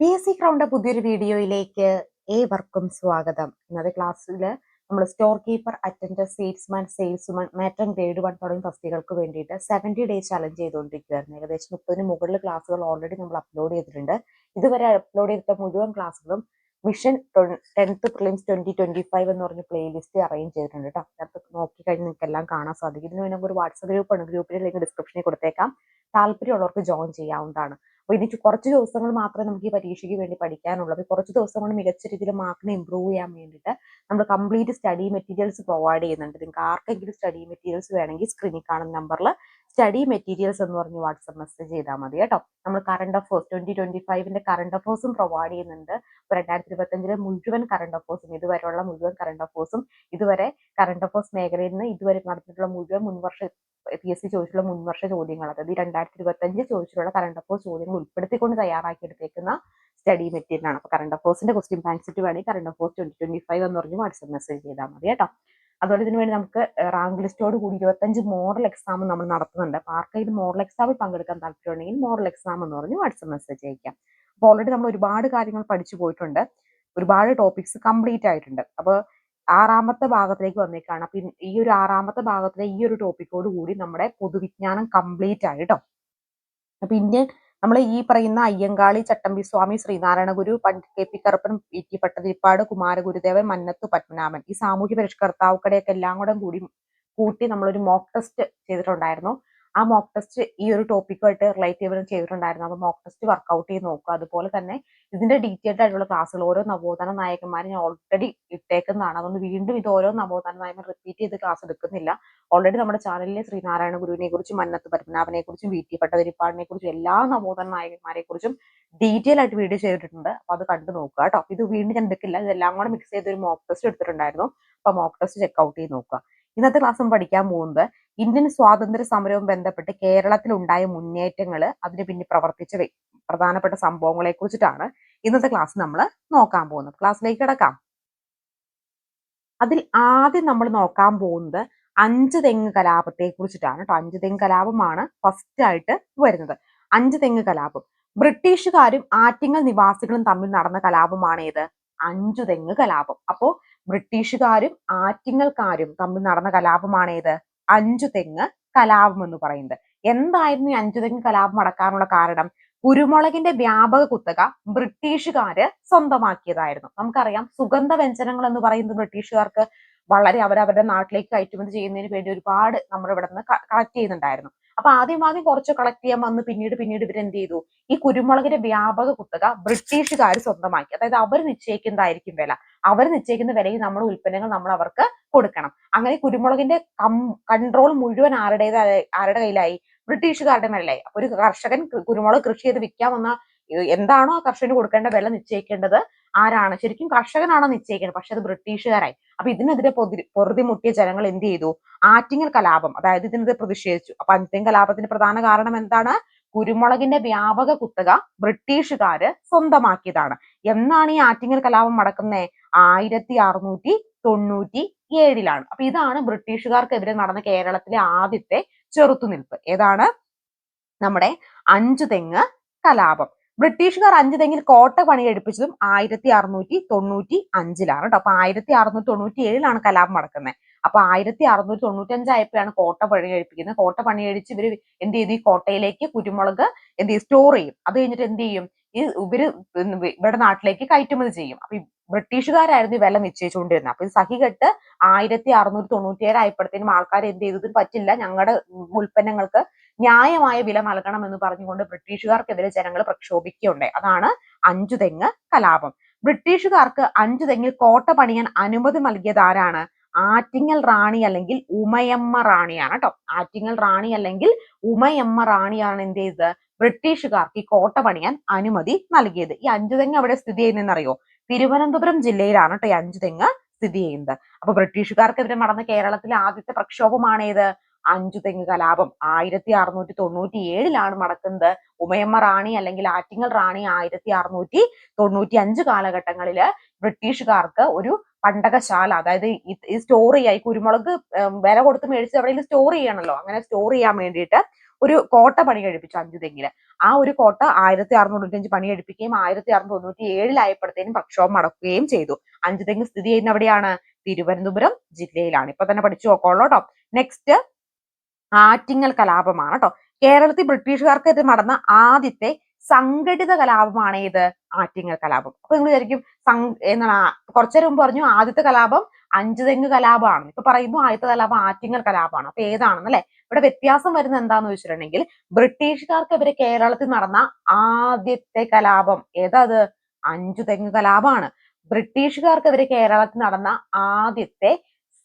P S C crowned പുതിയൊരു വീഡിയോയിലേക്ക് ഏവർക്കും സ്വാഗതം. ഇന്നത്തെ ക്ലാസ്സിൽ നമ്മൾ store keeper attender salesman salesman മാറ്റം ഗ്രേഡ് വൺ തുടങ്ങിയ തസ്തികൾക്ക് വേണ്ടിയിട്ട് സെവന്റി ഡേ ചലഞ്ച് ചെയ്തുകൊണ്ടിരിക്കുകയായിരുന്നു. ഏകദേശം മുപ്പതിന് മുകളിൽ ക്ലാസ്സുകൾ ഓൾറെഡി നമ്മൾ അപ്ലോഡ് ചെയ്തിട്ടുണ്ട്. ഇതുവരെ അപ്ലോഡ് ചെയ്തിട്ട മുഴുവൻ ക്ലാസ്സുകളും mission tenth prelims twenty twenty five എന്ന് പറഞ്ഞ പ്ലേലിസ്റ്റ് അറേഞ്ച് ചെയ്തിട്ടുണ്ട് കേട്ടോ അതിനകത്ത് നോക്കിക്കഴിഞ്ഞാൽ നിങ്ങൾക്ക് എല്ലാം കാണാൻ സാധിക്കും. ഇതിന് വേണമെങ്കിൽ ഒരു വാട്സപ്പ് ഗ്രൂപ്പാണ് ഗ്രൂപ്പിന്റെ ലിങ്ക് ഡിസ്ക്രിപ്ഷനിൽ കൊടുത്തേക്കാം. താല്പര്യമുള്ളവർക്ക് ജോയിൻ ചെയ്യാവുന്നതാണ്. അപ്പോൾ ഇനി കുറച്ച് ദിവസങ്ങൾ മാത്രമേ നമുക്ക് ഈ പരീക്ഷയ്ക്ക് വേണ്ടി പഠിക്കാനുള്ളൂ. അപ്പോൾ കുറച്ച് ദിവസം കൊണ്ട് മികച്ച രീതിയിൽ മാർക്കിനെ ഇമ്പ്രൂവ് ചെയ്യാൻ വേണ്ടിയിട്ട് നമ്മൾ കംപ്ലീറ്റ് സ്റ്റഡി മെറ്റീരിയൽസ് പ്രൊവൈഡ് ചെയ്യുന്നുണ്ട്. നിങ്ങൾക്ക് ആർക്കെങ്കിലും സ്റ്റഡി മെറ്റീരിയൽസ് വേണമെങ്കിൽ സ്ക്രീനിൽ കാണുന്ന നമ്പറിൽ സ്റ്റഡി മെറ്റീരിയൽസ് എന്ന് പറഞ്ഞ് വാട്സപ്പ് മെസ്സേജ് ചെയ്താൽ മതി കേട്ടോ. നമ്മൾ കറണ്ട് അഫേഴ്സ് ട്വന്റി ട്വന്റി ഫൈവിന്റെ കറണ്ട് അഫേഴ്സും പ്രൊവൈഡ് ചെയ്യുന്നുണ്ട്. രണ്ടായിരത്തി ഇരുപത്തഞ്ചിലെ മുഴുവൻ കറണ്ട് അഫേഴ്സും ഇതുവരെയുള്ള മുഴുവൻ കറണ്ട് അഫേഴ്സും ഇതുവരെ കറണ്ട് അഫേഴ്സ് മേഖലയിൽ നിന്ന് ഇതുവരെ നടന്നിട്ടുള്ള മുഴുവൻ മുൻവർഷ പി എസ് സി ചോദിച്ചിട്ടുള്ള മുൻവർഷ ചോദ്യങ്ങൾ അതായത് രണ്ടായിരത്തി ഇരുപത്തഞ്ച് ചോദിച്ചിട്ടുള്ള കറണ്ട് അഫേഴ്സ് ചോദ്യങ്ങൾ ഉൾപ്പെടുത്തിക്കൊണ്ട് തയ്യാറാക്കി എടുത്തേക്കുന്ന സ്റ്റഡി മെറ്റീരിയൽ ആണ്. അപ്പൊ കറണ്ട് അഫേഴ്സിന്റെ ക്വസ്റ്റ്യൻ ബാങ്ക് സെറ്റ് വേണമെങ്കിൽ current affairs twenty twenty five എന്ന് പറഞ്ഞ് വാട്സപ്പ് മെസ്സേജ് ചെയ്താൽ മതി കേട്ടോ. അതുപോലെ ഇതിനു വേണ്ടി നമുക്ക് റാങ്ക് ലിസ്റ്റോട് കൂടി ഇരുപത്തഞ്ച് മോറൽ എക്സാം നമ്മൾ നടത്തുന്നുണ്ട്. അപ്പൊ ആർക്കെങ്കിലും മോറൽ എക്സാമിൽ പങ്കെടുക്കാൻ താല്പര്യമുണ്ടെങ്കിൽ മോറൽ എക്സാം എന്ന് പറഞ്ഞ് വാട്സപ്പ് മെസ്സേജ് അയക്കാം. അപ്പോൾ ഓൾറെഡി നമ്മൾ ഒരുപാട് കാര്യങ്ങൾ പഠിച്ചു പോയിട്ടുണ്ട്. ഒരുപാട് ടോപ്പിക്സ് കംപ്ലീറ്റ് ആയിട്ടുണ്ട്. അപ്പോൾ ആറാമത്തെ ഭാഗത്തിലേക്ക് വന്നേക്കാണ്. അപ്പൊ ഈ ഒരു ആറാമത്തെ ഭാഗത്തിലെ ഈ ഒരു ടോപ്പിക്കോട് കൂടി നമ്മുടെ പൊതുവിജ്ഞാനം കംപ്ലീറ്റ് ആയിട്ടോ അപ്പൊ ഇന്ത്യൻ നമ്മൾ ഈ പറയുന്ന Ayyankali Chattampi Swami Sreenarayana Guru Pandit K P Karuppan P T Pattathirippad Kumaragurudevan Mannath Padmanabhan ഈ സാമൂഹ്യ പരിഷ്കർത്താവുക്കടെയൊക്കെ എല്ലാം കൂടെ കൂടി കൂട്ടി നമ്മളൊരു മോക്ക് ടെസ്റ്റ് ചെയ്തിട്ടുണ്ടായിരുന്നു. ആ മോക്ക് ടെസ്റ്റ് ഈ ഒരു ടോപ്പിക്കുമായിട്ട് റിലേറ്റ് ചെയ്ത് ചെയ്തിട്ടുണ്ടായിരുന്നു. അപ്പോൾ മോക്ക് ടെസ്റ്റ് വർക്ക്ഔട്ട് ചെയ്ത് നോക്കുക. അതുപോലെ തന്നെ ഇതിന്റെ ഡീറ്റെയിൽഡ് ആയിട്ടുള്ള ക്ലാസ്സുകൾ ഓരോ നവോത്ഥാന നായകന്മാരും ഞാൻ ഓൾറെഡി ഇട്ടേക്കുന്നതാണ്. അതുകൊണ്ട് വീണ്ടും ഇത് ഓരോ നവോത്ഥാന നായകന്മാർ റിപ്പീറ്റ് ചെയ്ത് ക്ലാസ് എടുക്കുന്നില്ല. ഓൾറെഡി നമ്മുടെ ചാനലിൽ ശ്രീനാരായണ ഗുരുവിനെ കുറിച്ചും മന്നത്ത് പത്മനാഭനെ കുറിച്ചും വി ടി പട്ടതിരിപ്പാടിനെ കുറിച്ചും എല്ലാ നവോത്ഥാന നായകന്മാരെ കുറിച്ചും ഡീറ്റെയിൽ ആയിട്ട് വീഡിയോ ചെയ്തിട്ടുണ്ട്. അപ്പൊ അത് കണ്ടു നോക്കുക കേട്ടോ. ഇത് വീണ്ടും ഞാൻ എടുക്കില്ല. ഇതെല്ലാം കൂടെ മിക്സ് ചെയ്ത് ഒരു മോക്ക് ടെസ്റ്റ് എടുത്തിട്ടുണ്ടായിരുന്നു. അപ്പൊ മോക്ക് ടെസ്റ്റ് ചെക്ക് ഔട്ട് ചെയ്ത് നോക്കുക. ഇന്നത്തെ ക്ലാസ് പഠിക്കാൻ പോകുന്നത് ഇന്ത്യൻ സ്വാതന്ത്ര്യ സമരവും ബന്ധപ്പെട്ട് കേരളത്തിൽ ഉണ്ടായ മുന്നേറ്റങ്ങൾ അതിന് പിന്നെ പ്രവർത്തിച്ച പ്രധാനപ്പെട്ട സംഭവങ്ങളെ കുറിച്ചിട്ടാണ് ഇന്നത്തെ ക്ലാസ് നമ്മൾ നോക്കാൻ പോകുന്നത്. ക്ലാസ്സിലേക്ക് കിടക്കാം. അതിൽ ആദ്യം നമ്മൾ നോക്കാൻ പോകുന്നത് അഞ്ച് തെങ്ങ് കലാപത്തെ കുറിച്ചിട്ടാണ് കേട്ടോ അഞ്ച് തെങ്ങ് കലാപമാണ് ഫസ്റ്റ് ആയിട്ട് വരുന്നത്. അഞ്ച് തെങ്ങ് കലാപം. ബ്രിട്ടീഷുകാരും ആറ്റിങ്ങൽ നിവാസികളും തമ്മിൽ നടന്ന കലാപമാണ് ഏത് അഞ്ചു തെങ്ങ് കലാപം. അപ്പോ ബ്രിട്ടീഷുകാരും ആറ്റിങ്ങൽക്കാരും തമ്മിൽ നടന്ന കലാപമാണ് ഏത് അഞ്ചു തെങ്ങ് കലാപം എന്ന് പറയുന്നത്. എന്തായിരുന്നു ഈ അഞ്ചു തെങ്ങ് കലാപം അടക്കാനുള്ള കാരണം? കുരുമുളകിന്റെ വ്യാപക കുത്തക ബ്രിട്ടീഷുകാര് സ്വന്തമാക്കിയതായിരുന്നു. നമുക്കറിയാം സുഗന്ധ വ്യഞ്ജനങ്ങൾ എന്ന് പറയുന്നത് ബ്രിട്ടീഷുകാർക്ക് വളരെ അവരവരുടെ നാട്ടിലേക്ക് കയറ്റുമതി ചെയ്യുന്നതിന് വേണ്ടി ഒരുപാട് നമ്മുടെ ഇവിടെ നിന്ന് കളക്ട് ചെയ്യുന്നുണ്ടായിരുന്നു. അപ്പൊ ആദ്യം ആദ്യം കുറച്ച് കളക്ട് ചെയ്യാൻ വന്ന് പിന്നീട് പിന്നീട് ഇവരെന്ത് ചെയ്തു ഈ കുരുമുളകിന്റെ വ്യാപക കുത്തക ബ്രിട്ടീഷുകാർ സ്വന്തമാക്കി. അതായത് അവർ നിശ്ചയിക്കുന്നതായിരിക്കും വില. അവർ നിശ്ചയിക്കുന്ന വിലയിൽ നമ്മുടെ ഉൽപ്പന്നങ്ങൾ നമ്മൾ അവർക്ക് കൊടുക്കണം. അങ്ങനെ കുരുമുളകിന്റെ കൺട്രോൾ മുഴുവൻ ആരുടേത് ആരുടെ കയ്യിലായി? ബ്രിട്ടീഷുകാരുടെ മേലായി അപ്പൊ ഒരു കർഷകൻ കുരുമുളക് കൃഷി ചെയ്ത് വിൽക്കാൻ വന്ന എന്താണോ ആ കർഷകന് കൊടുക്കേണ്ട വില നിശ്ചയിക്കേണ്ടത്? ആരാണ്? ശരിക്കും കർഷകനാണോ നിശ്ചയിക്കുന്നത്? പക്ഷെ അത് ബ്രിട്ടീഷുകാരായി. അപ്പൊ ഇതിനെതിരെ പൊതി മുട്ടിയ ജനങ്ങൾ എന്ത് ചെയ്തു? ആറ്റിങ്ങൽ കലാപം അതായത് ഇതിനെതിരെ പ്രതിഷേധിച്ചു. അപ്പൊ ആറ്റിങ്ങൽ കലാപത്തിന്റെ പ്രധാന കാരണം എന്താണ്? കുരുമുളകിന്റെ വ്യാപക കുത്തക ബ്രിട്ടീഷുകാര് സ്വന്തമാക്കിയതാണ്. എന്നാണ് ഈ ആറ്റിങ്ങൽ കലാപം നടക്കുന്നത് ആയിരത്തി അറുന്നൂറ്റി തൊണ്ണൂറ്റി ഏഴിലാണ് അപ്പൊ ഇതാണ് ബ്രിട്ടീഷുകാർക്കെതിരെ നടന്ന കേരളത്തിലെ ആദ്യത്തെ ചെറുത്തുനിൽപ്പ്. ഏതാണ്? നമ്മുടെ അഞ്ചു തെങ്ങ് കലാപം. ബ്രിട്ടീഷുകാർ അഞ്ച് തെങ്ങിൽ കോട്ട പണിയെടുപ്പിച്ചതും ആയിരത്തി അറുന്നൂറ്റി തൊണ്ണൂറ്റി അഞ്ചിലാണ് കേട്ടോ അപ്പൊ ആയിരത്തി അറുന്നൂറ്റി തൊണ്ണൂറ്റി ഏഴിലാണ് കലാപം നടക്കുന്നത് അപ്പൊ ആയിരത്തി അറുന്നൂറ്റി തൊണ്ണൂറ്റി അഞ്ചായപ്പോഴാണ് കോട്ട പണിയെടുപ്പിക്കുന്നത്. കോട്ട പണിയടിച്ച് ഇവർ എന്ത് ചെയ്തു? ഈ കോട്ടയിലേക്ക് കുരുമുളക് എന്ത് ചെയ്യും? സ്റ്റോർ ചെയ്യും. അത് കഴിഞ്ഞിട്ട് എന്ത് ചെയ്യും? ഈ ഇവർ ഇവരുടെ നാട്ടിലേക്ക് കയറ്റുമതി ചെയ്യും. അപ്പൊ ബ്രിട്ടീഷുകാരായിരുന്നു ഈ വില നിശ്ചയിച്ചുകൊണ്ടിരുന്നത്. അപ്പൊ ഇത് സഹികെട്ട് ആയിരത്തി അറുന്നൂറ്റി തൊണ്ണൂറ്റി ഏഴ് ആയപ്പോഴത്തേനും ആൾക്കാർ എന്ത് ചെയ്തതിന് പറ്റില്ല ഞങ്ങളുടെ ഉൽപ്പന്നങ്ങൾക്ക് ന്യായമായ വില നൽകണം എന്ന് പറഞ്ഞുകൊണ്ട് ബ്രിട്ടീഷുകാർക്കെതിരെ ജനങ്ങൾ പ്രക്ഷോഭിക്കുകയുണ്ടായി. അതാണ് അഞ്ചു തെങ്ങ് കലാപം. ബ്രിട്ടീഷുകാർക്ക് അഞ്ചു തെങ്ങിൽ കോട്ട പണിയാൻ അനുമതി നൽകിയത് ആരാണ്? ആറ്റിങ്ങൽ റാണി അല്ലെങ്കിൽ ഉമയമ്മ റാണിയാണ് കേട്ടോ. ആറ്റിങ്ങൽ റാണി അല്ലെങ്കിൽ ഉമയമ്മ റാണിയാണ് എന്ത് ചെയ്തത്? ബ്രിട്ടീഷുകാർക്ക് ഈ കോട്ട പണിയാൻ അനുമതി നൽകിയത്. ഈ അഞ്ചു തെങ്ങ് അവിടെ സ്ഥിതി ചെയ്യുന്നതെന്നറിയോ തിരുവനന്തപുരം ജില്ലയിലാണ് കേട്ടോ ഈ അഞ്ചു തെങ്ങ് സ്ഥിതി ചെയ്യുന്നത്. അപ്പൊ ബ്രിട്ടീഷുകാർക്കെതിരെ നടന്ന കേരളത്തിലെ ആദ്യത്തെ പ്രക്ഷോഭമാണ് ഏത്? അഞ്ചു തെങ്ങ് കലാപം. ആയിരത്തി അറുന്നൂറ്റി തൊണ്ണൂറ്റി ഏഴിലാണ് നടക്കുന്നത് ഉമയമ്മ റാണി അല്ലെങ്കിൽ ആറ്റിങ്ങൽ റാണി ആയിരത്തി അറുന്നൂറ്റി തൊണ്ണൂറ്റി അഞ്ച് കാലഘട്ടങ്ങളിൽ ബ്രിട്ടീഷുകാർക്ക് ഒരു പണ്ടകശാല അതായത് ഈ സ്റ്റോർ ചെയ്യാൻ കുരുമുളക് വില കൊടുത്ത് മേടിച്ച് അവിടെ സ്റ്റോർ ചെയ്യണല്ലോ. അങ്ങനെ സ്റ്റോർ ചെയ്യാൻ വേണ്ടിയിട്ട് ഒരു കോട്ട പണി കഴിപ്പിച്ചു അഞ്ചു തെങ്ങിൽ ആ ഒരു കോട്ട ആയിരത്തി അറുന്നൂറ് തൊണ്ണൂറ്റഞ്ച് പണി കഴിപ്പിക്കുകയും ആയിരത്തി അറുനൂറ്റി ഏഴിലായപ്പോഴത്തേനും പ്രക്ഷോഭം നടക്കുകയും ചെയ്തു. അഞ്ചു തെങ്ങ് സ്ഥിതി ചെയ്യുന്ന എവിടെയാണ്? തിരുവനന്തപുരം ജില്ലയിലാണ്. ഇപ്പൊ തന്നെ പഠിച്ചു നോക്കോളൂ കേട്ടോ. നെക്സ്റ്റ് ആറ്റിങ്ങൽ കലാപമാണ് കേട്ടോ കേരളത്തിൽ ബ്രിട്ടീഷുകാർക്കെതിരെ നടന്ന ആദ്യത്തെ സംഘടിത കലാപമാണ് ഏത്? ആറ്റിങ്ങൽ കലാപം. അപ്പൊ നിങ്ങൾ വിചാരിക്കും എന്താണ് കുറച്ചേരം മുമ്പ് പറഞ്ഞു ആദ്യത്തെ കലാപം അഞ്ചു തെങ്ങ് കലാപമാണ്. ഇപ്പൊ പറയുമ്പോൾ ആദ്യത്തെ കലാപം ആറ്റിങ്ങൽ കലാപമാണ്. അപ്പൊ ഏതാണെന്നല്ലേ? ഇവിടെ വ്യത്യാസം വരുന്നത് എന്താന്ന് വെച്ചിട്ടുണ്ടെങ്കിൽ ബ്രിട്ടീഷുകാർക്കെതിരെ കേരളത്തിൽ നടന്ന ആദ്യത്തെ കലാപം ഏതാ അത്? അഞ്ചു തെങ്ങ് കലാപമാണ്. ബ്രിട്ടീഷുകാർക്കെതിരെ കേരളത്തിൽ നടന്ന ആദ്യത്തെ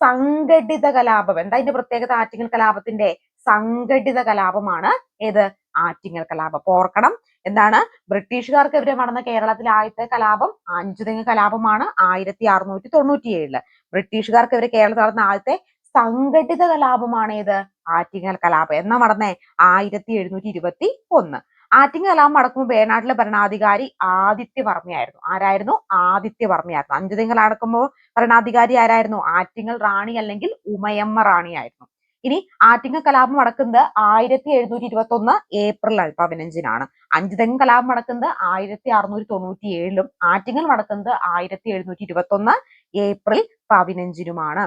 സംഘടിത കലാപം. എന്താ അതിന്റെ പ്രത്യേകത? ആറ്റിങ്ങൽ കലാപത്തിന്റെ സംഘടിത കലാപമാണ്. ഏത്? ആറ്റിങ്ങൽ കലാപം. ഓർക്കണം എന്താണ്? ബ്രിട്ടീഷുകാർക്കെതിരെ നടന്ന കേരളത്തിൽ ആദ്യത്തെ കലാപം അഞ്ചുതെങ്ങ് കലാപമാണ്. ആയിരത്തി അറുന്നൂറ്റി തൊണ്ണൂറ്റി ഏഴിൽ ബ്രിട്ടീഷുകാർക്കെതിരെ കേരളത്തിൽ നടന്ന ആദ്യത്തെ സംഘടിത കലാപമാണ് ഏത്? ആറ്റിങ്ങൽ കലാപം. എന്നാ നടന്നേ? ആയിരത്തി എഴുന്നൂറ്റി ഇരുപത്തി ഒന്ന് ആറ്റിങ്ങൽ കലാപം നടക്കുമ്പോൾ വേണാട്ടിലെ ഭരണാധികാരി ആദിത്യവർമ്മയായിരുന്നു. ആരായിരുന്നു? ആദിത്യവർമ്മയായിരുന്നു. അഞ്ചുതെങ്ങൽ അടക്കുമ്പോൾ ഭരണാധികാരി ആരായിരുന്നു? ആറ്റിങ്ങൽ റാണി അല്ലെങ്കിൽ ഉമയമ്മ റാണിയായിരുന്നു. ഇനി ആറ്റിങ്ങൽ കലാപം നടക്കുന്നത് ആയിരത്തി എഴുന്നൂറ്റി ഇരുപത്തി ഒന്ന് ഏപ്രിൽ പതിനഞ്ചിനാണ്. അഞ്ചുതെങ്ങ് കലാപം നടക്കുന്നത് ആയിരത്തി അറുന്നൂറ്റി തൊണ്ണൂറ്റി ഏഴിലും ആറ്റിങ്ങൽ നടക്കുന്നത് ആയിരത്തി എഴുന്നൂറ്റി ഇരുപത്തി ഒന്ന് ഏപ്രിൽ പതിനഞ്ചിനുമാണ്.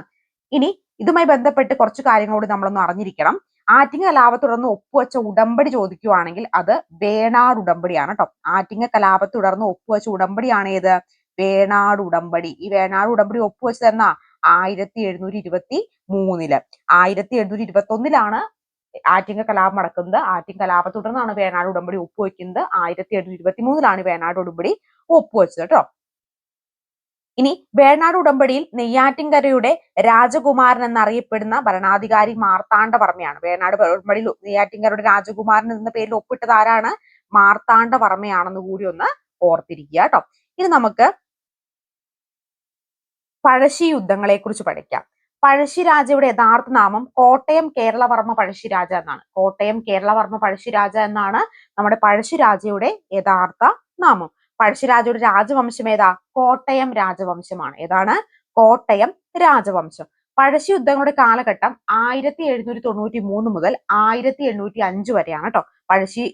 ഇനി ഇതുമായി ബന്ധപ്പെട്ട് കുറച്ച് കാര്യങ്ങളോട് നമ്മളൊന്ന് അറിഞ്ഞിരിക്കണം. ആറ്റിങ്ങ കലാപത്തുടർന്ന് ഒപ്പുവെച്ച ഉടമ്പടി ചോദിക്കുവാണെങ്കിൽ അത് വേണാട് ഉടമ്പടിയാണ് കേട്ടോ ആറ്റിങ്ങ കലാപത്തുടർന്ന് ഒപ്പുവെച്ച ഉടമ്പടിയാണ് ഏത്? വേണാട് ഉടമ്പടി. ഈ വേണാട് ഉടമ്പടി ഒപ്പുവെച്ചത് എന്നാ? ആയിരത്തി എഴുന്നൂറ്റി ഇരുപത്തി മൂന്നിൽ ആയിരത്തി എഴുന്നൂറ്റി ഇരുപത്തി ഒന്നിലാണ് ആറ്റിങ്ങ കലാപം നടക്കുന്നത്. ആറ്റിങ്ങ കലാപത്തെ തുടർന്നാണ് വേണാട് ഉടമ്പടി ഒപ്പുവെക്കുന്നത്. ആയിരത്തി എഴുന്നൂറ്റി ഇരുപത്തി മൂന്നിലാണ് വേണാട് ഉടമ്പടി ഒപ്പുവെച്ചത് കേട്ടോ ഇനി വേണാട് ഉടമ്പടിയിൽ നെയ്യാറ്റിൻകരയുടെ രാജകുമാരൻ എന്നറിയപ്പെടുന്ന ഭരണാധികാരി മാർത്താണ്ഡവർമ്മയാണ്. വേണാട് ഉടമ്പടിയിൽ നെയ്യാറ്റിൻകരയുടെ രാജകുമാരൻ എന്ന പേരിൽ ഒപ്പിട്ടത് ആരാണ്? മാർത്താണ്ഡവർമ്മയാണെന്ന് കൂടി ഒന്ന് ഓർത്തിരിക്കുക കേട്ടോ. ഇനി നമുക്ക് പഴശ്ശി യുദ്ധങ്ങളെ കുറിച്ച് പഠിക്കാം പഴശ്ശിരാജയുടെ യഥാർത്ഥ നാമം കോട്ടയം കേരളവർമ്മ പഴശ്ശിരാജ എന്നാണ്. കോട്ടയം കേരളവർമ്മ പഴശ്ശിരാജ എന്നാണ് നമ്മുടെ പഴശ്ശിരാജയുടെ യഥാർത്ഥ നാമം. പഴശ്ശിരാജയുടെ രാജവംശം ഏതാ? കോട്ടയം രാജവംശമാണ്. ഏതാണ്? കോട്ടയം രാജവംശം. പഴശ്ശി യുദ്ധങ്ങളുടെ കാലഘട്ടം ആയിരത്തി എഴുന്നൂറ്റി തൊണ്ണൂറ്റി മൂന്ന് മുതൽ ആയിരത്തി എണ്ണൂറ്റി അഞ്ച് വരെയാണ് കേട്ടോ പഴശ്ശി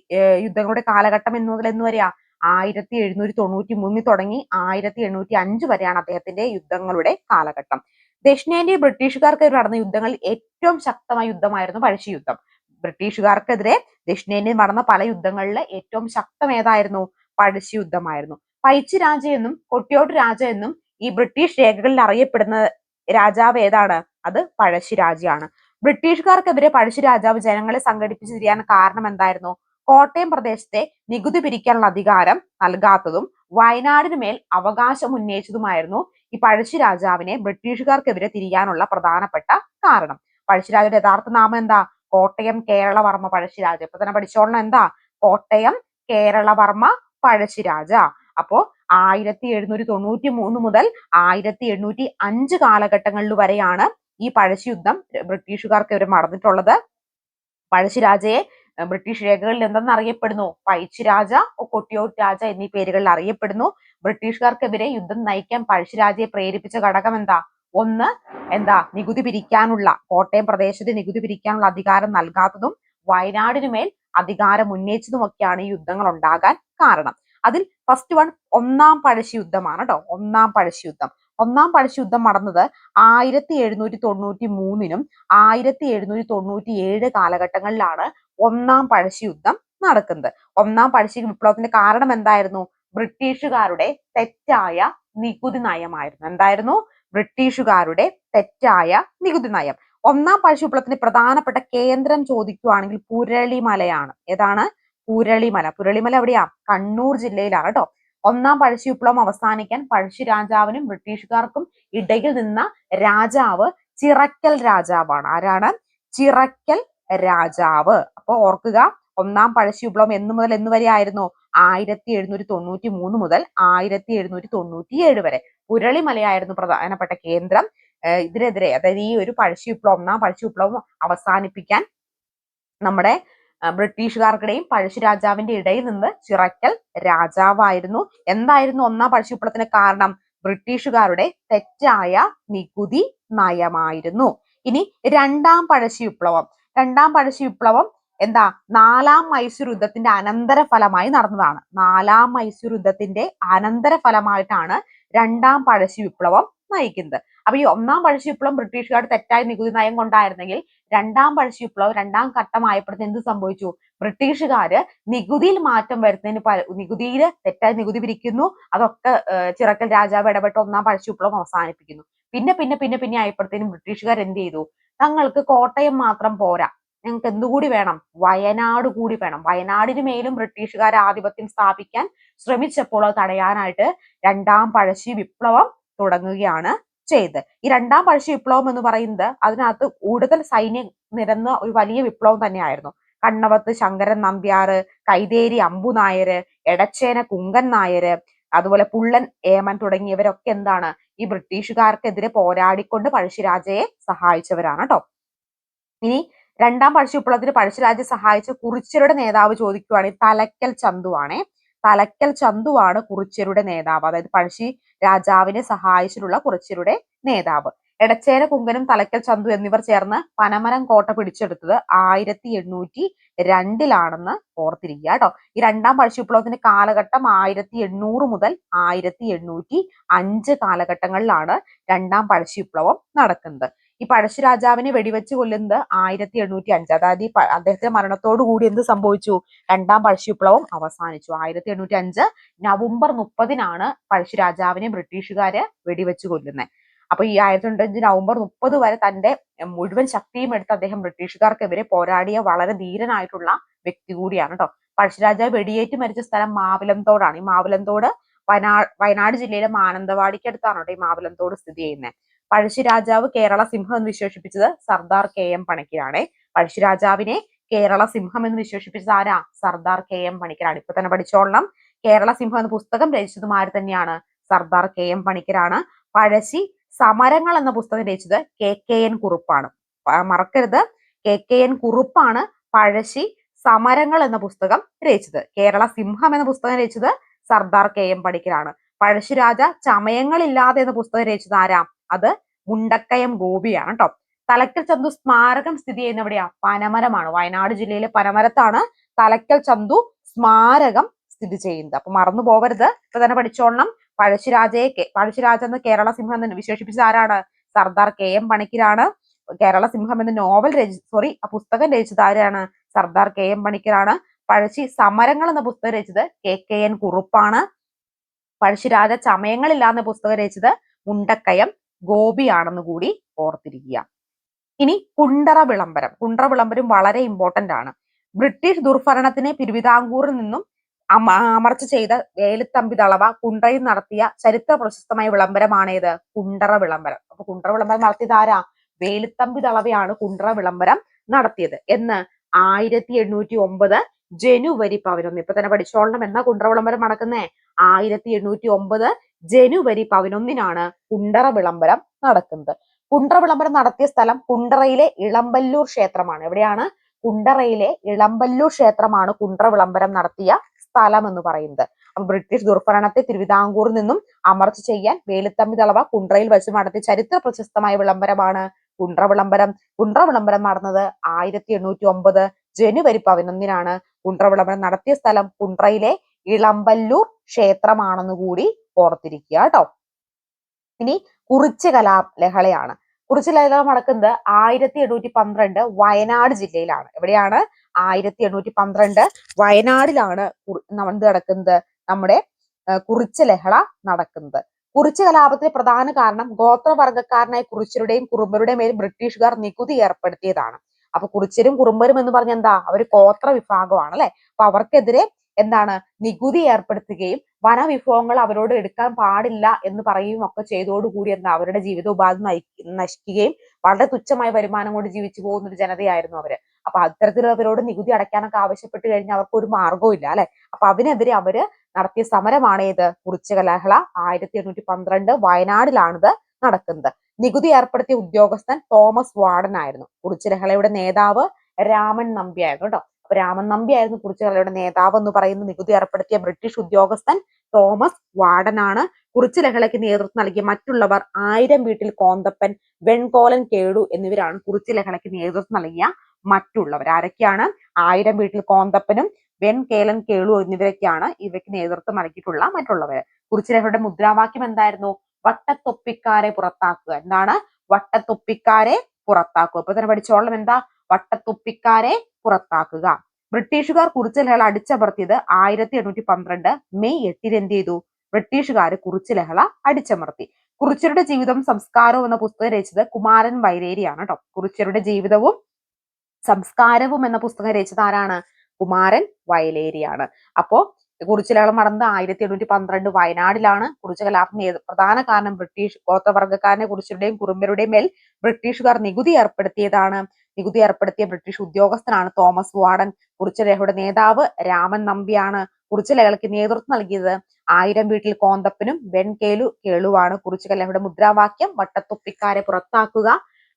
യുദ്ധങ്ങളുടെ കാലഘട്ടം എന്ന് മുതൽ എന്ന് വരെയാ? ആയിരത്തി എഴുന്നൂറ്റി തൊണ്ണൂറ്റി മൂന്നിൽ തുടങ്ങി ആയിരത്തി എണ്ണൂറ്റി അഞ്ച് വരെയാണ് അദ്ദേഹത്തിന്റെ യുദ്ധങ്ങളുടെ കാലഘട്ടം. ദക്ഷിണേന്ത്യ ബ്രിട്ടീഷുകാർക്കെതിരെ നടന്ന യുദ്ധങ്ങളിൽ ഏറ്റവും ശക്തമായ യുദ്ധമായിരുന്നു പഴശ്ശി യുദ്ധം. ബ്രിട്ടീഷുകാർക്കെതിരെ ദക്ഷിണേന്ത്യയിൽ നടന്ന പല യുദ്ധങ്ങളിൽ ഏറ്റവും ശക്തം ഏതായിരുന്നു? പഴശ്ശി യുദ്ധമായിരുന്നു. പൈച്ചി രാജ എന്നും കൊട്ടിയോട്ട് രാജ എന്നും ഈ ബ്രിട്ടീഷ് രേഖകളിൽ അറിയപ്പെടുന്ന രാജാവ് ഏതാണ്? അത് പഴശ്ശി രാജയാണ്. ബ്രിട്ടീഷുകാർക്കെതിരെ പഴശ്ശി രാജാവ് ജനങ്ങളെ സംഘടിപ്പിച്ചു തിരിയാൻ കാരണം എന്തായിരുന്നു? കോട്ടയം പ്രദേശത്തെ നികുതി പിരിക്കാനുള്ള അധികാരം നൽകാത്തതും വയനാടിന് മേൽ അവകാശം ഉന്നയിച്ചതുമായിരുന്നു ഈ പഴശ്ശി രാജാവിനെ ബ്രിട്ടീഷുകാർക്കെതിരെ തിരിയാനുള്ള പ്രധാനപ്പെട്ട കാരണം. പഴശ്ശിരാജയുടെ യഥാർത്ഥ നാമം എന്താ? കോട്ടയം കേരളവർമ്മ പഴശ്ശിരാജ ഇപ്പൊ തന്നെ പഠിച്ചോളണം. എന്താ? കോട്ടയം കേരളവർമ്മ പഴശ്ശിരാജ അപ്പോ ആയിരത്തി എഴുന്നൂറ്റി തൊണ്ണൂറ്റി മൂന്ന് മുതൽ ആയിരത്തി എണ്ണൂറ്റി അഞ്ച് കാലഘട്ടങ്ങളിൽ വരെയാണ് ഈ പഴശ്ശി യുദ്ധം ബ്രിട്ടീഷുകാർക്ക് ബ്രിട്ടീഷുകാർക്കെതിരെ നടന്നിട്ടുള്ളത് പഴശ്ശിരാജയെ ബ്രിട്ടീഷ് രേഖകളിൽ എന്തെന്ന് അറിയപ്പെടുന്നു? പൈച്ച് രാജ കൊട്ടിയോട്ട് രാജ എന്നീ പേരുകളിൽ അറിയപ്പെടുന്നു. ബ്രിട്ടീഷുകാർക്കെതിരെ യുദ്ധം നയിക്കാൻ പഴശ്ശിരാജയെ പ്രേരിപ്പിച്ച ഘടകം എന്താ? ഒന്ന് എന്താ നികുതി പിരിക്കാനുള്ള കോട്ടയം പ്രദേശത്ത് നികുതി പിരിക്കാനുള്ള അധികാരം നൽകാത്തതും വയനാടിനുമേൽ അധികാരം ഉന്നയിച്ചതുമൊക്കെയാണ് ഈ യുദ്ധങ്ങൾ ഉണ്ടാകാൻ കാരണം. അതിൽ ഫസ്റ്റ് വൺ ഒന്നാം പഴശ്ശി യുദ്ധമാണ് കേട്ടോ ഒന്നാം പഴശ്ശി യുദ്ധം. ഒന്നാം പഴശ്ശി യുദ്ധം നടന്നത് ആയിരത്തി എഴുന്നൂറ്റി തൊണ്ണൂറ്റി മൂന്നിനും ആയിരത്തി എഴുന്നൂറ്റി തൊണ്ണൂറ്റി ഏഴ് കാലഘട്ടങ്ങളിലാണ് ഒന്നാം പഴശ്ശി യുദ്ധം നടക്കുന്നത്. ഒന്നാം പഴശ്ശി വിപ്ലവത്തിന്റെ കാരണം എന്തായിരുന്നു? ബ്രിട്ടീഷുകാരുടെ തെറ്റായ നികുതി നയമായിരുന്നു. എന്തായിരുന്നു? ബ്രിട്ടീഷുകാരുടെ തെറ്റായ നികുതി നയം. ഒന്നാം പഴശ്ശി വിപ്ലവത്തിന്റെ പ്രധാനപ്പെട്ട കേന്ദ്രം ചോദിക്കുകയാണെങ്കിൽ പുരളിമലയാണ്. ഏതാണ്? പുരളിമല. പുരളിമല എവിടെയാ? കണ്ണൂർ ജില്ലയിലാണ് കേട്ടോ. ഒന്നാം പഴശ്ശി വിപ്ലവം അവസാനിക്കാൻ പഴശ്ശി രാജാവിനും ബ്രിട്ടീഷുകാർക്കും ഇടയിൽ നിന്ന രാജാവ് ചിറക്കൽ രാജാവാണ്. ആരാണ്? ചിറക്കൽ രാജാവ്. അപ്പൊ ഓർക്കുക ഒന്നാം പഴശ്ശി വിപ്ലവം എന്ന് മുതൽ എന്ന് വരെ ആയിരുന്നു? ആയിരത്തി എഴുന്നൂറ്റി തൊണ്ണൂറ്റി മൂന്ന് മുതൽ ആയിരത്തി എഴുന്നൂറ്റി തൊണ്ണൂറ്റി ഏഴ് വരെ. പുരളിമലയായിരുന്നു പ്രധാനപ്പെട്ട കേന്ദ്രം. ഇതിനെതിരെ അതായത് ഈ ഒരു പഴശ്ശി വിപ്ലവം ഒന്നാം പഴശ്ശി വിപ്ലവം അവസാനിപ്പിക്കാൻ നമ്മുടെ ബ്രിട്ടീഷുകാർക്കിടയും പഴശ്ശി രാജാവിന്റെ ഇടയിൽ നിന്ന് ചിറക്കൽ രാജാവായിരുന്നു. എന്തായിരുന്നു ഒന്നാം പഴശ്ശി വിപ്ലവത്തിന് കാരണം? ബ്രിട്ടീഷുകാരുടെ തെറ്റായ നികുതി നയമായിരുന്നു. ഇനി രണ്ടാം പഴശ്ശി വിപ്ലവം. രണ്ടാം പഴശ്ശി വിപ്ലവം എന്താ? നാലാം മൈസൂർ യുദ്ധത്തിന്റെ അനന്തര ഫലമായി നടന്നതാണ്. നാലാം മൈസൂർ യുദ്ധത്തിന്റെ അനന്തര ഫലമായിട്ടാണ് രണ്ടാം പഴശ്ശി വിപ്ലവം നയിക്കുന്നത്. അപ്പൊ ഈ ഒന്നാം പഴശ്ശി വിപ്ലവം ബ്രിട്ടീഷുകാർ തെറ്റായ നികുതി നയം കൊണ്ടായിരുന്നെങ്കിൽ രണ്ടാം പഴശ്ശി വിപ്ലവം രണ്ടാം ഘട്ടമായപ്പോഴത്തെ എന്ത് സംഭവിച്ചു? ബ്രിട്ടീഷുകാര് നികുതിയിൽ മാറ്റം വരുത്തുന്നതിന് പല നികുതിയിൽ തെറ്റായ നികുതി പിരിക്കുന്നു. അതൊക്കെ ചിറക്കൽ രാജാവ് ഇടപെട്ട് ഒന്നാം പഴശ്ശി വിപ്ലവം അവസാനിപ്പിക്കുന്നു. പിന്നെ പിന്നെ പിന്നെ പിന്നെ ആയപ്പോഴത്തേനും ബ്രിട്ടീഷുകാർ എന്ത് ചെയ്തു? തങ്ങൾക്ക് കോട്ടയം മാത്രം പോരാ. ഞങ്ങൾക്ക് എന്തുകൂടി വേണം? വയനാട് കൂടി വേണം. വയനാടിന് മേലും ബ്രിട്ടീഷുകാർ ആധിപത്യം സ്ഥാപിക്കാൻ ശ്രമിച്ചപ്പോൾ അത് തടയാനായിട്ട് രണ്ടാം പഴശ്ശി വിപ്ലവം തുടങ്ങുകയാണ് ചെയ്തത് ഈ രണ്ടാം പഴശ്ശി വിപ്ലവം എന്ന് പറയുന്നത് അതിനകത്ത് കൂടുതൽ സൈന്യം നിരന്ന ഒരു വലിയ വിപ്ലവം തന്നെയായിരുന്നു. കണ്ണവത്ത് ശങ്കരൻ നമ്പ്യാർ കൈതേരി അമ്പു നായർ എടച്ചേന കുങ്കൻ നായർ അതുപോലെ പുള്ളൻ ഏമൻ തുടങ്ങിയവരൊക്കെ എന്താണ് ഈ ബ്രിട്ടീഷുകാർക്കെതിരെ പോരാടിക്കൊണ്ട് പഴശ്ശിരാജയെ സഹായിച്ചവരാണ് കേട്ടോ. ഇനി രണ്ടാം പഴശ്ശി വിപ്ലവത്തിന് പഴശ്ശിരാജയെ സഹായിച്ച കുറിച്യരുടെ നേതാവ് ചോദിക്കുവാണെങ്കിൽ തലക്കൽ ചന്തുവാണേ. തലക്കൽ ചന്തുവാണ് കുറിച്യരുടെ നേതാവ്. അതായത് പഴശ്ശി രാജാവിനെ സഹായിച്ചിട്ടുള്ള കുറിച്യരുടെ നേതാവ്. എടച്ചേന കുങ്കനും തലക്കൽ ചന്തു എന്നിവർ ചേർന്ന് പനമരം കോട്ട പിടിച്ചെടുത്തത് ആയിരത്തി എണ്ണൂറ്റി രണ്ടിലാണെന്ന് ഓർത്തിരിക്കുക കേട്ടോ ഈ രണ്ടാം പഴശ്ശി വിപ്ലവത്തിന്റെ കാലഘട്ടം ആയിരത്തി എണ്ണൂറ് മുതൽ ആയിരത്തി എണ്ണൂറ്റി അഞ്ച് കാലഘട്ടങ്ങളിലാണ് രണ്ടാം പഴശ്ശി വിപ്ലവം നടക്കുന്നത്. ഈ പഴശ്ശിരാജാവിനെ വെടിവെച്ച് കൊല്ലുന്നത് ആയിരത്തി എണ്ണൂറ്റി അഞ്ച് അതായത് ഈ അദ്ദേഹത്തിന്റെ മരണത്തോടു കൂടി എന്ത് സംഭവിച്ചു? രണ്ടാം പഴശ്ശി വിപ്ലവം അവസാനിച്ചു. ആയിരത്തി എണ്ണൂറ്റി അഞ്ച് നവംബർ മുപ്പതിനാണ് പഴശ്ശിരാജാവിനെ ബ്രിട്ടീഷുകാര് വെടിവെച്ച് കൊല്ലുന്നത് അപ്പൊ ഈ ആയിരത്തി തൊണ്ണൂറ്റഞ്ച് നവംബർ മുപ്പത് വരെ തന്റെ മുഴുവൻ ശക്തിയും എടുത്ത് അദ്ദേഹം ബ്രിട്ടീഷുകാർക്കെതിരെ പോരാടിയ വളരെ ധീരനായിട്ടുള്ള വ്യക്തി കൂടിയാണ് കേട്ടോ പഴശ്ശിരാജാവ് വെടിയേറ്റ് മരിച്ച സ്ഥലം മാവിലംതോടാണ് ഈ മാവിലംതോട് വയനാട് വയനാട് ജില്ലയിലെ മാനന്തവാടിക്ക് അടുത്താണ് കേട്ടോ ഈ മാവിലംതോട് സ്ഥിതി ചെയ്യുന്നത് പഴശ്ശിരാജാവ് കേരള സിംഹം എന്ന് വിശേഷിപ്പിച്ചത് സർദാർ കെ എം പണിക്കരാണേ. പഴശ്ശിരാജാവിനെ കേരള സിംഹം എന്ന് വിശേഷിപ്പിച്ചത് ആരാ? സർദാർ കെ എം പണിക്കരാണ്. ഇപ്പൊ തന്നെ പഠിച്ചോളണം. കേരള സിംഹം എന്ന പുസ്തകം രചിച്ചതും ആര് തന്നെയാണ് സർദാർ കെ എം പണിക്കരാണ്. പഴശ്ശി സമരങ്ങൾ എന്ന പുസ്തകം രചിച്ചത് കെ കെ എൻ കുറുപ്പാണ്. മറക്കരുത്. കെ കെ എൻ കുറുപ്പാണ് പഴശ്ശി സമരങ്ങൾ എന്ന പുസ്തകം രചിച്ചത്. കേരള സിംഹം എന്ന പുസ്തകം രചിച്ചത് സർദാർ കെ എം പണിക്കരാണ്. പഴശ്ശിരാജ ചമയങ്ങളില്ലാതെ എന്ന പുസ്തകം രചിച്ചത് ആരാ? അത് മുണ്ടക്കയം ഗോപിയാണ് കേട്ടോ തലക്കൽ ചന്തു സ്മാരകം സ്ഥിതി ചെയ്യുന്ന എവിടെയാ? പനമരമാണ്. വയനാട് ജില്ലയിലെ പനമരത്താണ് തലക്കൽ ചന്തു സ്മാരകം സ്ഥിതി ചെയ്യുന്നത്. അപ്പൊ മറന്നു പോവരുത് ഇപ്പൊ തന്നെ പഠിച്ചോളണം. പഴശ്ശിരാജയെ പഴശ്ശിരാജ എന്ന് കേരള സിംഹം എന്ന് വിശേഷിപ്പിച്ചത് ആരാണ്? സർദാർ കെ എം പണിക്കരാണ്. കേരള സിംഹം എന്ന നോവൽ രചി സോറി ആ പുസ്തകം രചിച്ചത് ആരാണ്? സർദാർ കെ എം പണിക്കരാണ്. പഴശ്ശി സമരങ്ങൾ എന്ന പുസ്തകം രചിച്ചത് കെ കെ എൻ കുറുപ്പാണ്. പഴശ്ശിരാജ ചമയങ്ങളില്ല എന്ന പുസ്തകം രചിച്ചത് മുണ്ടക്കയം. ഗോപിയാണെന്ന് കൂടി ഓർത്തിരിക്കുക. ഇനി കുണ്ടറ വിളംബരം. കുണ്ടറ വിളംബരം വളരെ ഇമ്പോർട്ടന്റ് ആണ്. ബ്രിട്ടീഷ് ദുർഭരണത്തിനെ തിരുവിതാംകൂറിൽ നിന്നും അമർച്ച ചെയ്ത വേലുത്തമ്പി തളവ കുണ്ടറയിൽ നടത്തിയ ചരിത്ര പ്രശസ്തമായ വിളംബരമാണ് ഏത് കുണ്ടറ വിളംബരം. അപ്പൊ കുണ്ടറ വിളംബരം നടത്തിയത് ആരാ? വേലുത്തമ്പി തളവയാണ് കുണ്ടറ വിളംബരം നടത്തിയത്. എന്ന് ആയിരത്തി എണ്ണൂറ്റി ഒമ്പത് ജനുവരി പതിനൊന്ന്. ഇപ്പൊ തന്നെ പഠിച്ചോളണം എന്നാ കുണ്ടറ വിളംബരം നടക്കുന്നേ? ആയിരത്തി എണ്ണൂറ്റി ഒമ്പത് ജനുവരി പതിനൊന്നിനാണ് കുണ്ടറ വിളംബരം നടക്കുന്നത്. കുണ്ടറ വിളംബരം നടത്തിയ സ്ഥലം കുണ്ടറയിലെ ഇളമ്പല്ലൂർ ക്ഷേത്രമാണ്. എവിടെയാണ്? കുണ്ടറയിലെ ഇളമ്പല്ലൂർ ക്ഷേത്രമാണ് കുണ്ടറ വിളംബരം നടത്തിയ സ്ഥലം എന്ന് പറയുന്നത്. അപ്പൊ ബ്രിട്ടീഷ് ദുർഭരണത്തെ തിരുവിതാംകൂറിൽ നിന്നും അമർച്ച ചെയ്യാൻ വേലുത്തമ്പി തളവ കുണ്ടറയിൽ വെച്ച് നടത്തിയ ചരിത്ര പ്രശസ്തമായ വിളംബരമാണ് കുണ്ട്ര വിളംബരം. കുണ്ട്ര വിളംബരം നടന്നത് ആയിരത്തി എണ്ണൂറ്റി ഒമ്പത് ജനുവരി പതിനൊന്നിനാണ് കുണ്ട്ര വിളംബരം നടത്തിയ സ്ഥലം കുണ്ട്രയിലെ ഇളമ്പല്ലൂർ ക്ഷേത്രമാണെന്ന് കൂടി ഓർത്തിരിക്കുക കേട്ടോ. ഇനി കുറിച്ച് കലാ ലഹളയാണ് കുറിച്ച് ലഹള നടക്കുന്നത് ആയിരത്തി എണ്ണൂറ്റി പന്ത്രണ്ട് വയനാട് ജില്ലയിലാണ്. എവിടെയാണ്? ആയിരത്തി എണ്ണൂറ്റി പന്ത്രണ്ട് വയനാടിലാണ് എന്ത് നടക്കുന്നത് നമ്മുടെ കുറിച്ച് ലഹള നടക്കുന്നത്. കുറിച്ച് കലാപത്തിന് പ്രധാന കാരണം ഗോത്രവർഗക്കാരനായ കുറിച്ചരുടെയും കുറുമ്പരുടെയും മേൽ ബ്രിട്ടീഷുകാർ നികുതി ഏർപ്പെടുത്തിയതാണ്. അപ്പൊ കുറിച്ചരും കുറുമ്പരും എന്ന് പറഞ്ഞ എന്താ? അവർ ഗോത്ര വിഭാഗമാണ് അല്ലെ? അപ്പൊ അവർക്കെതിരെ എന്താണ് നികുതി ഏർപ്പെടുത്തുകയും വനവിഭവങ്ങൾ അവരോട് എടുക്കാൻ പാടില്ല എന്ന് പറയുകയും ഒക്കെ ചെയ്തോടുകൂടി എന്താ അവരുടെ ജീവിതോപാധി നശിക്കുകയും വളരെ തുച്ഛമായ വരുമാനം കൊണ്ട് ജീവിച്ചു പോകുന്ന ഒരു ജനതയായിരുന്നു അവർ. അപ്പൊ അത്തരത്തിലുള്ളവരോട് നികുതി അടയ്ക്കാനൊക്കെ ആവശ്യപ്പെട്ട് കഴിഞ്ഞാൽ അവർക്ക് ഒരു മാർഗവും ഇല്ല അല്ലെ? അപ്പൊ അതിനെതിരെ അവർ നടത്തിയ സമരമാണ് ഏത്? കുറിച്ച കലഹള ആയിരത്തി എണ്ണൂറ്റി പന്ത്രണ്ട് വയനാടിലാണിത് നടക്കുന്നത്. നികുതി ഏർപ്പെടുത്തിയ ഉദ്യോഗസ്ഥൻ തോമസ് വാർഡൻ ആയിരുന്നു. കുറിച്ചിലഹളയുടെ നേതാവ് രാമൻ നമ്പിയായിരുന്നു കേട്ടോ. രാമൻ നമ്പി ആയിരുന്നു കുറിച്ചുകളുടെ നേതാവ് എന്ന് പറയുന്ന നികുതി ഏർപ്പെടുത്തിയ ബ്രിട്ടീഷ് ഉദ്യോഗസ്ഥൻ തോമസ് വാർഡനാണ്. കുറിച്ചിലകളയ്ക്ക് നേതൃത്വം നൽകിയ മറ്റുള്ളവർ ആയിരം വീട്ടിൽ കോന്തപ്പൻ വെൺകോലൻ കേടു എന്നിവരാണ് കുറിച്ചിലകളയ്ക്ക് നേതൃത്വം നൽകിയ മറ്റുള്ളവർ. ആരൊക്കെയാണ്? ആയിരം വീട്ടിൽ കോന്തപ്പനും വെൺ കേലൻ കേളു എന്നിവരൊക്കെയാണ് ഇവയ്ക്ക് നേതൃത്വം നൽകിയിട്ടുള്ള മറ്റുള്ളവർ. കുറിച്ചിലകളുടെ മുദ്രാവാക്യം എന്തായിരുന്നു? വട്ടത്തൊപ്പിക്കാരെ പുറത്താക്കുക. എന്താണ്? വട്ടത്തൊപ്പിക്കാരെ പുറത്താക്കുക. അപ്പൊ തന്നെ പഠിച്ചോളം എന്താ? വട്ടത്തൊപ്പിക്കാരെ പുറത്താക്കുക. ബ്രിട്ടീഷുകാർ കുറിച്ചിലഹള അടിച്ചമർത്തിയത് ആയിരത്തി എണ്ണൂറ്റി പന്ത്രണ്ട് മെയ് എട്ടിന് എന്ത് ചെയ്തു? ബ്രിട്ടീഷുകാർ കുറിച്ചിലഹള അടിച്ചമർത്തി. കുറിച്യരുടെ ജീവിതവും സംസ്കാരവും എന്ന പുസ്തകം രചിച്ചത് കുമാരൻ വൈരേരിയാണ് കേട്ടോ കുറിച്യരുടെ ജീവിതവും സംസ്കാരവും എന്ന പുസ്തകം രചിച്ചത് ആരാണ്? കുമാരൻ വയലേരിയാണ് അപ്പോ കുറിച്ചിലകളം നടന്നത് ആയിരത്തി എണ്ണൂറ്റി പന്ത്രണ്ട് വയനാടിലാണ് കുറിച്ച കലാപം പ്രധാന കാരണം ബ്രിട്ടീഷ് ഗോത്രവർഗക്കാരനെ കുറിച്ചുടേയും കുറുമ്പരുടെയും മേൽ ബ്രിട്ടീഷുകാർ നികുതി ഏർപ്പെടുത്തിയതാണ്. നികുതി ഏർപ്പെടുത്തിയ ബ്രിട്ടീഷ് ഉദ്യോഗസ്ഥനാണ് തോമസ് വാർഡൻ കുറിച്ചലേഖയുടെ നേതാവ് രാമൻ നമ്പിയാണ് കുറിച്ചലേഖയ്ക്ക് നേതൃത്വം നൽകിയത്. ആയിരം വീട്ടിൽ കോന്തപ്പനും വെൺകേലു കേളുവാണ്. കുറിച്ചുകലയുടെ മുദ്രാവാക്യം വട്ടത്തൊപ്പിക്കാരെ പുറത്താക്കുക.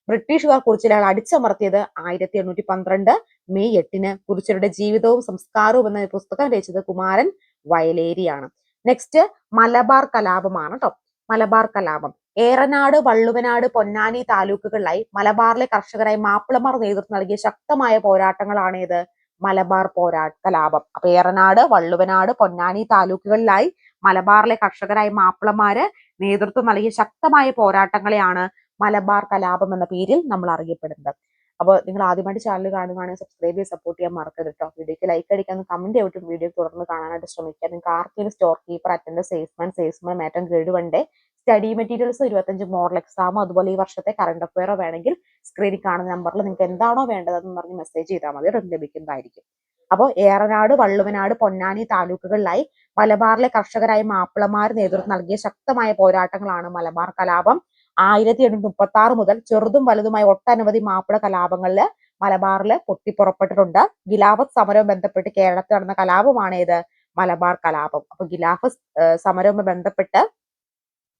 ബ്രിട്ടീഷുകാർ കുറിച്ചിലകൾ അടിച്ചമർത്തിയത് ആയിരത്തി എണ്ണൂറ്റി പന്ത്രണ്ട് മെയ് എട്ടിന്. കുറിച്ചരുടെ ജീവിതവും സംസ്കാരവും എന്ന പുസ്തകം രചിച്ചത് കുമാരൻ വയലേരിയാണ്. നെക്സ്റ്റ് മലബാർ കലാപമാണ് കേട്ടോ മലബാർ കലാപം. ഏറനാട് വള്ളുവനാട് പൊന്നാനി താലൂക്കുകളിലായി മലബാറിലെ കർഷകരായി മാപ്പിളമാർ നേതൃത്വം നൽകിയ ശക്തമായ പോരാട്ടങ്ങളാണ് ഇത് മലബാർ പോരാട്ട കലാപം അപ്പൊ ഏറനാട് വള്ളുവനാട് പൊന്നാനി താലൂക്കുകളിലായി മലബാറിലെ കർഷകരായ മാപ്പിളമാര് നേതൃത്വം നൽകിയ ശക്തമായ പോരാട്ടങ്ങളെയാണ് മലബാർ കലാപം എന്ന പേരിൽ നമ്മൾ അറിയപ്പെടുന്നത്. അപ്പോൾ നിങ്ങൾ ആദ്യമായിട്ട് ചാനൽ കാണുകയാണെങ്കിൽ സബ്സ്ക്രൈബ് ചെയ്ത് സപ്പോർട്ട് ചെയ്യാൻ മറക്കരുത് കേട്ടോ. വീഡിയോക്ക് ലൈക്ക് അടിക്കാൻ കമന്റ് ചെയ്തിട്ട് വീഡിയോ തുടർന്ന് കാണാനായിട്ട് ശ്രമിക്കുക നിങ്ങൾക്ക് ആർക്കെങ്കിലും store keeper attend salesman salesman മാറ്റം ഗ്രേഡ് വണ്ടേ സ്റ്റഡി മെറ്റീരിയൽസ് ഇരുപത്തഞ്ച് മോഡൽ എക്സാമോ അതുപോലെ ഈ വർഷത്തെ കറണ്ട് അഫയറോ വേണമെങ്കിൽ സ്ക്രീനിൽ കാണുന്ന നമ്പറിൽ നിങ്ങൾക്ക് എന്താണോ വേണ്ടതെന്ന് പറഞ്ഞ് മെസ്സേജ് ചെയ്താൽ മതി. ലഭിക്കുന്നതായിരിക്കും. അപ്പോൾ ഏറനാട് വള്ളുവനാട് പൊന്നാനി താലൂക്കുകളിലായി മലബാറിലെ കർഷകരായ മാപ്പിളമാർ നേതൃത്വം നൽകിയ ശക്തമായ പോരാട്ടങ്ങളാണ് മലബാർ കലാപം. ആയിരത്തി എണ്ണൂറ്റി മുപ്പത്തി ആറ് മുതൽ ചെറുതും വലുതുമായ ഒട്ടനവധി മാപ്പിള കലാപങ്ങളിൽ മലബാറിൽ പൊട്ടിപ്പുറപ്പെട്ടിട്ടുണ്ട്. ഗിലാഫത്ത് സമരവും ബന്ധപ്പെട്ട് കേരളത്തിൽ നടന്ന കലാപമാണ് ഏത് മലബാർ കലാപം. അപ്പൊ ഗിലാഫത്ത് സമരവുമായി ബന്ധപ്പെട്ട്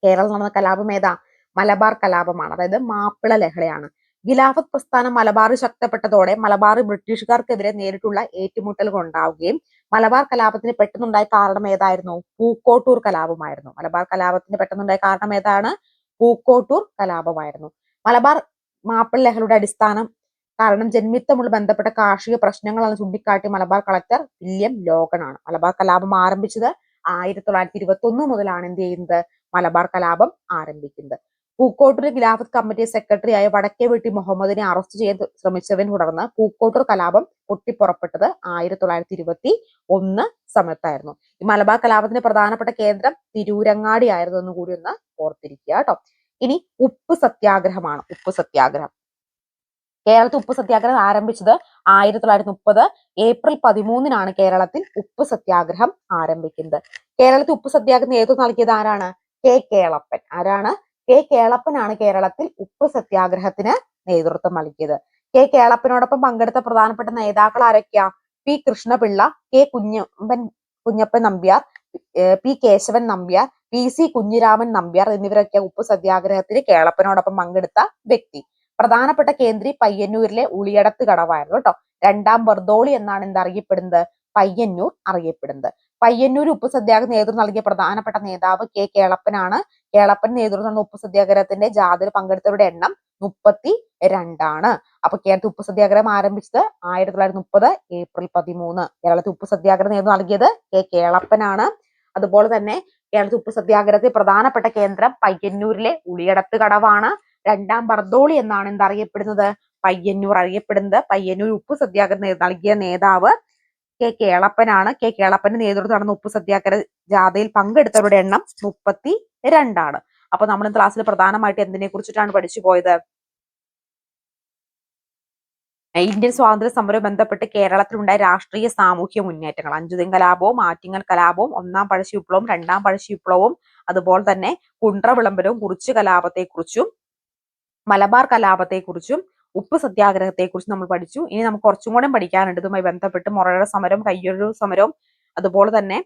കേരളം നടന്ന കലാപം ഏതാ? മലബാർ കലാപമാണ്. അതായത് മാപ്പിള ലഹളയാണ്. ഖിലാഫത്ത് പ്രസ്ഥാനം മലബാറിൽ ശക്തപ്പെട്ടതോടെ മലബാർ ബ്രിട്ടീഷുകാർക്കെതിരെ നേരിട്ടുള്ള ഏറ്റുമുട്ടലുകൾ ഉണ്ടാവുകയും മലബാർ കലാപത്തിന് പെട്ടെന്നുണ്ടായ കാരണം ഏതായിരുന്നു? പൂക്കോട്ടൂർ കലാപമായിരുന്നു. മലബാർ കലാപത്തിന് പെട്ടെന്നുണ്ടായ കാരണം ഏതാണ്? പൂക്കോട്ടൂർ കലാപമായിരുന്നു. മലബാർ മാപ്പിള ലഹളയുടെ അടിസ്ഥാനം കാരണം ജന്മിത്തമുള്ള ബന്ധപ്പെട്ട കാർഷിക പ്രശ്നങ്ങളാണ് ചൂണ്ടിക്കാട്ടി മലബാർ കളക്ടർ വില്യം ലോഗനാണ് മലബാർ കലാപം ആരംഭിച്ചത് ആയിരത്തി തൊള്ളായിരത്തി ഇരുപത്തി ഒന്ന് മുതലാണ് എന്ത് ചെയ്യുന്നത്? മലബാർ കലാപം ആരംഭിക്കുന്നത്. പൂക്കോട്ടൂർ ഖിലാഫത്ത് കമ്മിറ്റി സെക്രട്ടറി ആയ വടക്കേ വീട്ടി മുഹമ്മദിനെ അറസ്റ്റ് ചെയ്യാൻ ശ്രമിച്ചതിനെ തുടർന്ന് പൂക്കോട്ടൂർ കലാപം പൊട്ടിപ്പുറപ്പെട്ടത് ആയിരത്തി തൊള്ളായിരത്തി ഇരുപത്തി ഒന്ന് സമയത്തായിരുന്നു. ഈ മലബാർ കലാപത്തിന്റെ പ്രധാനപ്പെട്ട കേന്ദ്രം തിരൂരങ്ങാടി ആയിരുന്നു എന്ന് കൂടി ഒന്ന് ഓർത്തിരിക്കുക കേട്ടോ. ഇനി ഉപ്പ് സത്യാഗ്രഹമാണ്. ഉപ്പ് സത്യാഗ്രഹം. കേരളത്തിൽ ഉപ്പ് സത്യാഗ്രഹം ആരംഭിച്ചത് ആയിരത്തി തൊള്ളായിരത്തി മുപ്പത് ഏപ്രിൽ പതിമൂന്നിനാണ് കേരളത്തിൽ ഉപ്പ് സത്യാഗ്രഹം ആരംഭിക്കുന്നത്. കേരളത്തിൽ ഉപ്പ് സത്യാഗ്രഹം നേതൃത്വം നൽകിയത് ആരാണ്? കെ കേളപ്പൻ. ആരാണ്? കെ കേളപ്പനാണ് കേരളത്തിൽ ഉപ്പ് സത്യാഗ്രഹത്തിന് നേതൃത്വം നൽകിയത്. കെ കേളപ്പനോടൊപ്പം പങ്കെടുത്ത പ്രധാനപ്പെട്ട നേതാക്കൾ ആരൊക്കെയാ? P Krishna Pillai K Kunhappan Kunhappan Nambiar P Kesavan Nambiar P C Kunhiraman Nambiar എന്നിവരൊക്കെ ഉപ്പ് സത്യാഗ്രഹത്തിന് കേളപ്പനോടൊപ്പം പങ്കെടുത്ത വ്യക്തി. പ്രധാനപ്പെട്ട കേന്ദ്രി പയ്യന്നൂരിലെ ഉളിയടത്ത് കടവായിരുന്നു കേട്ടോ. രണ്ടാം ബർദോളി എന്നാണ് എന്തറിയപ്പെടുന്നത് പയ്യന്നൂർ അറിയപ്പെടുന്നത്. പയ്യന്നൂർ ഉപ്പ് സത്യാഗ്രഹ നേതൃത്വം നൽകിയ പ്രധാനപ്പെട്ട നേതാവ് കെ കേളപ്പനാണ്. കേളപ്പൻ നേതൃത്വം നൽകുന്ന ഉപ്പ് സത്യാഗ്രഹത്തിന്റെ ജാഥയിൽ പങ്കെടുത്തവരുടെ എണ്ണം മുപ്പത്തി രണ്ടാണ് അപ്പൊ കേരളത്തിൽ ഉപ്പ് സത്യാഗ്രഹം ആരംഭിച്ചത് ആയിരത്തി തൊള്ളായിരത്തി മുപ്പത് ഏപ്രിൽ പതിമൂന്ന്. കേരളത്തിൽ ഉപ്പ് സത്യാഗ്രഹ നേതൃത്വം നൽകിയത് കെ കേളപ്പനാണ്. അതുപോലെ തന്നെ കേരളത്തിൽ ഉപ്പ് സത്യാഗ്രഹത്തിൽ പ്രധാനപ്പെട്ട കേന്ദ്രം പയ്യന്നൂരിലെ ഉളിയടത്ത് കടവാണ്. രണ്ടാം ബർദോളി എന്നാണ് എന്തറിയപ്പെടുന്നത്. പയ്യന്നൂർ അറിയപ്പെടുന്നത്. പയ്യന്നൂർ ഉപ്പ് സത്യാഗ്രഹം നൽകിയ നേതാവ് കെ കേളപ്പനാണ് കെ കേളപ്പന്റെ നേതൃത്വം നടന്ന ഉപ്പ് സത്യാഗ്രഹ ജാഥയിൽ പങ്കെടുത്തവരുടെ എണ്ണം മുപ്പത്തി രണ്ടാണ് അപ്പൊ നമ്മൾ ക്ലാസ്സിൽ പ്രധാനമായിട്ട് എന്തിനെ കുറിച്ചിട്ടാണ് പഠിച്ചു പോയത്? ഇന്ത്യൻ സ്വാതന്ത്ര്യ സമരവും ബന്ധപ്പെട്ട് കേരളത്തിലുണ്ടായ രാഷ്ട്രീയ സാമൂഹ്യ മുന്നേറ്റങ്ങൾ. അഞ്ചുതിൻ കലാപവും ആറ്റിങ്ങൽ കലാപവും ഒന്നാം പഴശ്ശി വിപ്ലവവും രണ്ടാം പഴശ്ശി വിപ്ലവവും അതുപോലെ തന്നെ കുണ്ട്ര വിളംബരവും കുറിച്ചു കലാപത്തെക്കുറിച്ചും മലബാർ കലാപത്തെക്കുറിച്ചും ഉപ്പ് സത്യാഗ്രഹത്തെക്കുറിച്ചും നമ്മൾ പഠിച്ചു. ഇനി നമുക്ക് കുറച്ചും കൂടെ പഠിക്കാനുണ്ട്. ഇതുമായി ബന്ധപ്പെട്ട് മൊറയുടെ സമരം കയ്യൊഴു സമരവും അതുപോലെ തന്നെ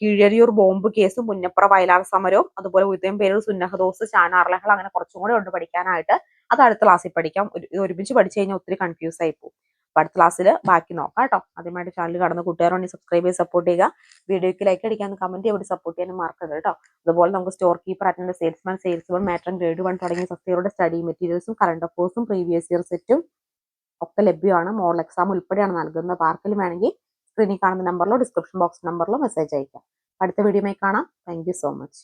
കീഴരിയൂർ ബോംബ് കേസും മുന്നപ്പുറ വയലാർ സമരവും അതുപോലെ ഉദയം പേരൂർ സുന്നഹദോസ് ചാനാർലഹൾ അങ്ങനെ കുറച്ചും കൂടെ ഉണ്ട് പഠിക്കാനായിട്ട്. അത് അടുത്ത ക്ലാസ്സിൽ പഠിക്കാം. ഒരുമിച്ച് പഠിച്ചു കഴിഞ്ഞാൽ ഒത്തിരി കൺഫ്യൂസ് ആയി പോകും. അപ്പൊ അടുത്ത ക്ലാസ്സിൽ ബാക്കി നോക്കാം കേട്ടോ. ആദ്യമായിട്ട് ചാനൽ കടന്ന് കൂട്ടുകാരോണ്ടി സബ്സ്ക്രൈബ് ചെയ്ത് സപ്പോർട്ട് ചെയ്യുക. വീഡിയോയ്ക്ക് ലൈക്ക് അടിക്കാൻ കമന്റ് ചെയ്ത് സപ്പോർട്ട് ചെയ്യാനും മറക്കരുത് കേട്ടോ. അതുപോലെ നമുക്ക് store keeper attend salesman sales one matron grade one തുടങ്ങിയ സസ്യകളുടെ സ്റ്റഡി മെറ്റീരിയൽസും കറണ്ട് അഫേഴ്സും പ്രീവിയസ് ഇയർ സെറ്റും ഒക്കെ ലഭ്യമാണ്. മോഡൽ എക്സാം ഉൾപ്പെടെയാണ് നൽകുന്നത്. പാർക്കിൽ വേണമെങ്കിൽ സ്ക്രീനിൽ കാണുന്ന നമ്പറിലോ ഡിസ്ക്രിപ്ഷൻ ബോക്സ് നമ്പറിലോ മെസ്സേജ് അയക്കാം. അടുത്ത വീഡിയോയിൽ കാണാം. Thank so much